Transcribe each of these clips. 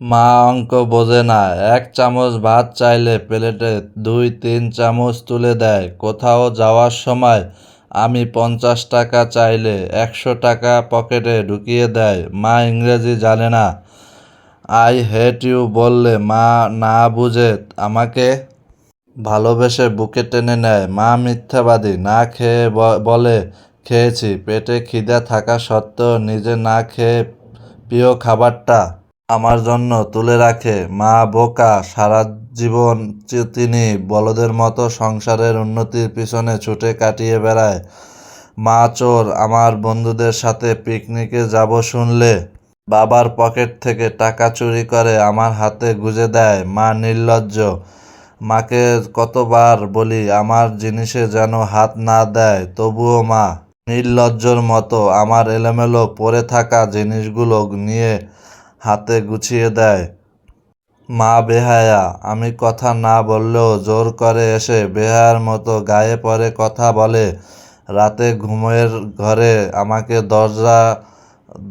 মা অঙ্ক বোঝে না। এক চামচ ভাত চাইলে প্লেটে দুই, তিন চামচ তুলে দেয়। কোথাও যাওয়ার সময় আমি পঞ্চাশ টাকা চাইলে একশো টাকা পকেটে ঢুকিয়ে দেয়। মা ইংরেজি জানে না। আই হেট ইউ বললে মা না বুঝে আমাকে ভালোবেসে বুকে টেনে নেয়। মা মিথ্যাবাদী, না খেয়ে বলে খেয়েছি। পেটে খিদে থাকা সত্ত্বেও নিজে না খেয়ে প্রিয় খাবারটা আমার জন্য তুলে রাখে। মা বোকা, সারা জীবন তিনি বলদের মতো সংসারের উন্নতির পিছনে ছুটে কাটিয়ে বেড়ায়। মা চোর, আমার বন্ধুদের সাথে পিকনিকে যাব শুনলে বাবার পকেট থেকে টাকা চুরি করে আমার হাতে গুজে দেয়। মা নির্লজ্জ, মাকে কতবার বলি আমার জিনিসে যেন হাত না দেয়, তবুও মা নির্লজ্জর মতো আমার এলোমেলো পড়ে থাকা জিনিসগুলো নিয়ে হাতে গুছিয়ে দেয়। মা বেহায়া, আমি কথা না বললেও জোর করে এসে বেহায়ার মতো গায়ে পরে কথা বলে, রাতে ঘুমের ঘরে আমাকে দরজা,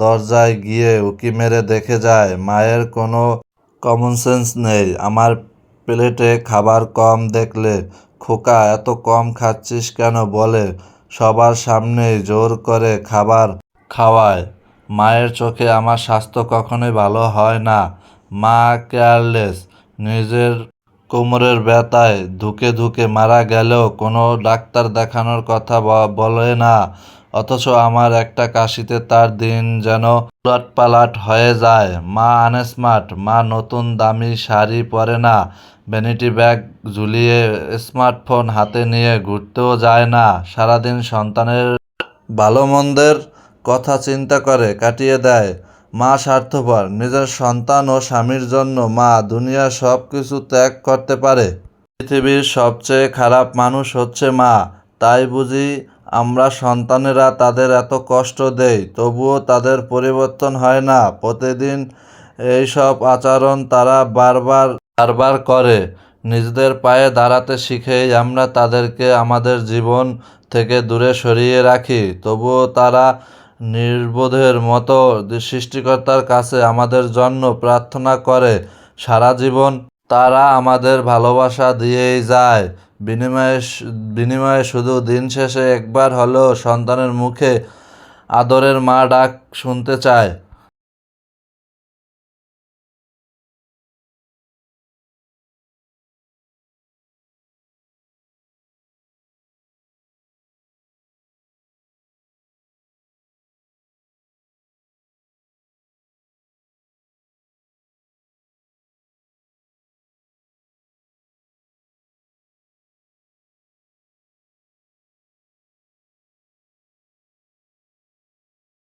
দরজায় গিয়ে উকি মেরে দেখে যায়, মায়ের কোনো কমন সেন্স নেই, আমার প্লেটে খাবার কম দেখলে, খোকা এত কম খাচ্ছিস কেন বলে, সবার সামনেই জোর করে খাবার খাওয়ায়। মায়ের চোখে আমার স্বাস্থ্য কখনোই ভালো হয় না। মা কেয়ারলেস, নিজের কোমরের ব্যথায় ধুকে ধুকে মারা গেলেও কোনো ডাক্তার দেখানোর কথা বলে না। অথচ আমার একটা কাশিতে তার দিন যেন উলটপালট হয়ে যায়। মা আনস্মার্ট, মা নতুন দামি শাড়ি পরে না। ভ্যানিটি ব্যাগ ঝুলিয়ে স্মার্টফোন হাতে নিয়ে ঘুরতেও যায় না। সারাদিন সন্তানের ভালো মন্দের কথা চিন্তা করে, কাটিয়ে দেয়। মা স্বার্থপর, নিজের সন্তান ও স্বামীর জন্য মা দুনিয়ার সব কিছু ত্যাগ করতে পারে। পৃথিবীর সবচেয়ে খারাপ মানুষ হচ্ছে মা। তাই বুঝি আমরা সন্তানেরা তাদের এত কষ্ট দেই, তবুও তাদের পরিবর্তন হয় না। প্রতিদিন এইসব আচরণ তারা বারবার বারবার করে। নিজেদের পায়ে দাঁড়াতে শিখেই আমরা তাদেরকে আমাদের জীবন থেকে দূরে সরিয়ে রাখি। তবুও তারা নির্বোধের মতো সৃষ্টিকর্তার কাছে আমাদের জন্য প্রার্থনা করে সারা জীবন। তারা আমাদের ভালোবাসা দিয়েই যায়। বিনিময়ে বিনিময়ে শুধু দিন শেষে একবার হলেও সন্তানের মুখে আদরের মা ডাক শুনতে চায়।